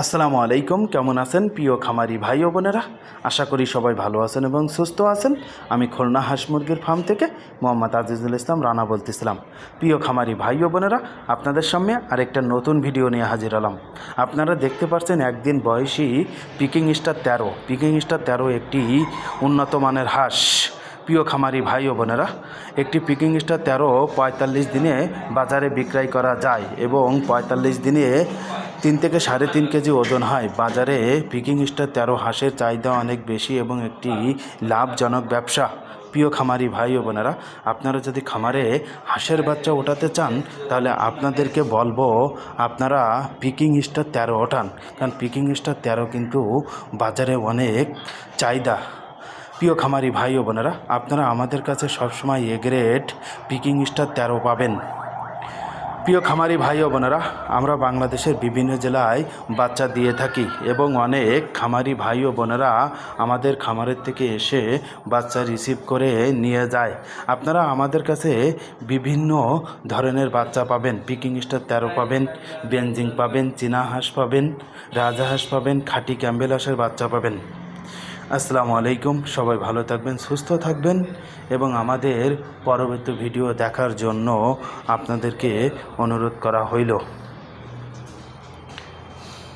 আসসালামু আলাইকুম, কেমন আছেন প্রিয় খামারি ভাই ও বোনেরা? আশা করি সবাই ভালো আছেন এবং সুস্থ আছেন। আমি খুলনা হাঁস মুরগির ফার্ম থেকে মোহাম্মদ আজিজুল ইসলাম রানা বলতেছিলাম। প্রিয় খামারি ভাই ও বোনেরা, আপনাদের সামনে আরেকটা নতুন ভিডিও নিয়ে হাজির হলাম। আপনারা দেখতে পাচ্ছেন একদিন বয়সী পিকিং স্টার তেরো। পিকিং স্টার তেরো একটি উন্নত মানের হাঁস। প্রিয় খামারি ভাই ও বোনেরা, একটি পিকিং স্টার তেরো পঁয়তাল্লিশ দিনে বাজারে বিক্রয় করা যায় এবং পঁয়তাল্লিশ দিনে তিন থেকে সাড়ে তিন কেজি ওজন হয়। বাজারে পিকিং স্টার তেরো হাঁসের চাহিদা অনেক বেশি এবং একটি লাভজনক ব্যবসা। প্রিয় খামারি ভাই ও বোনেরা, আপনারা যদি খামারে হাঁসের বাচ্চা ওঠাতে চান, তাহলে আপনাদেরকে বলব আপনারা পিকিং স্টার তেরো ওঠান। কারণ পিকিং স্টার তেরো কিন্তু বাজারে অনেক চাহিদা। প্রিয় খামারি ভাই ও বোনেরা, আপনারা আমাদের কাছে সবসময় এ গ্রেড পিকিং স্টার তেরো পাবেন। প্রিয় খামারি ভাই ও বোনেরা, আমরা বাংলাদেশের বিভিন্ন জেলায় বাচ্চা দিয়ে থাকি এবং অনেক খামারি ভাই ও বোনেরা আমাদের খামারের থেকে এসে বাচ্চা রিসিভ করে নিয়ে যায়। আপনারা আমাদের কাছে বিভিন্ন ধরনের বাচ্চা পাবেন, পিকিং স্টার তেরো পাবেন বেঞ্জিং পাবেন, চীনা হাঁস পাবেন রাজা হাঁস পাবেন, খাঁটি ক্যাম্বেল হাঁসের বাচ্চা পাবেন। আসসালামু আলাইকুম, সবাই ভালো থাকবেন, সুস্থ থাকবেন এবং আমাদের পরবর্তী ভিডিও দেখার জন্য আপনাদেরকে অনুরোধ করা হইল।